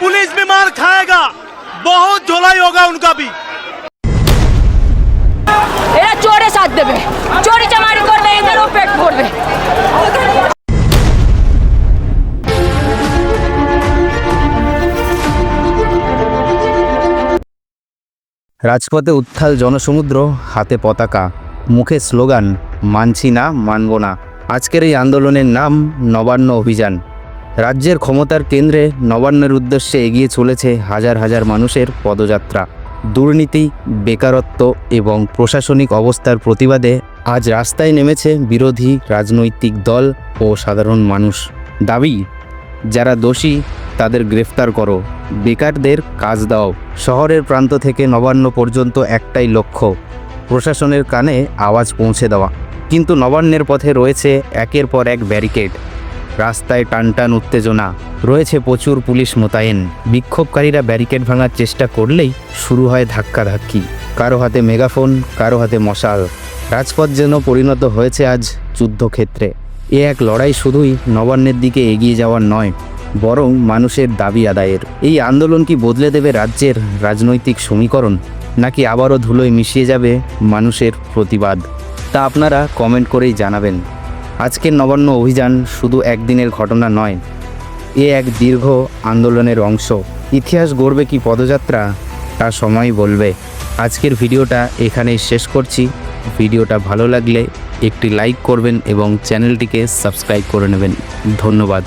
Police भी मार खाएगा बहुत झोलाई होगा उनका भी এরা চোরে সাথ দেবে চোরি চামারি করবে এদেরও পেট ভরবে রাজপথে উত্থাল জনসমুদ্র হাতে পতাকা মুখে স্লোগান মানছি না মানব না আজকের এই আন্দোলনের নাম নবান্ন অভিযান রাজ্যের ক্ষমতার কেন্দ্রে নবান্নের উদ্দেশ্যে এগিয়ে চলেছে হাজার হাজার মানুষের পদযাত্রা। দুর্নীতি, বেকারত্ব এবং প্রশাসনিক অবস্থার প্রতিবাদে আজ রাস্তায় নেমেছে বিরোধী রাজনৈতিক দল ও সাধারণ মানুষ। দাবি, যারা দোষী, তাদের গ্রেফতার করো। বেকারদের কাজ দাও। শহরের প্রান্ত থেকে নবান্ন পর্যন্ত একটাই লক্ষ্য, প্রশাসনের কানে আওয়াজ পৌঁছে দেওয়া। কিন্তু নবান্নের পথে রয়েছে একের পর এক ব্যারিকেড। রাস্তায় টানটান উত্তেজনা। রয়েছে প্রচুর পুলিশ মোতায়েন। বিক্ষোভকারীরা ব্যারিকেড ভাঙার চেষ্টা করলেই শুরু হয় ধাক্কাধাক্কি। কারও হাতে মেগাফোন, কারও হাতে মশাল। রাজপথ যেন পরিণত হয়েছে আজ যুদ্ধক্ষেত্রে। এ এক লড়াই শুধুই নবান্নের দিকে এগিয়ে যাওয়ার নয়, বরং মানুষের দাবি আদায়ের। এই আন্দোলন কি বদলে দেবে রাজ্যের রাজনৈতিক সমীকরণ, নাকি আবারও ধুলোয় মিশিয়ে যাবে মানুষের প্রতিবাদ? তা আপনারা কমেন্ট করেই জানাবেন। আজকের নবান্ন অভিযান শুধু একদিনের ঘটনা নয়, এ এক দীর্ঘ আন্দোলনের অংশ। ইতিহাস গড়বে কি পদযাত্রা, তা সময় বলবে। আজকের ভিডিওটা এখানেই শেষ করছি। ভিডিওটা ভালো লাগলে একটি লাইক করবেন এবং চ্যানেলটিকে সাবস্ক্রাইব করে নেবেন। ধন্যবাদ।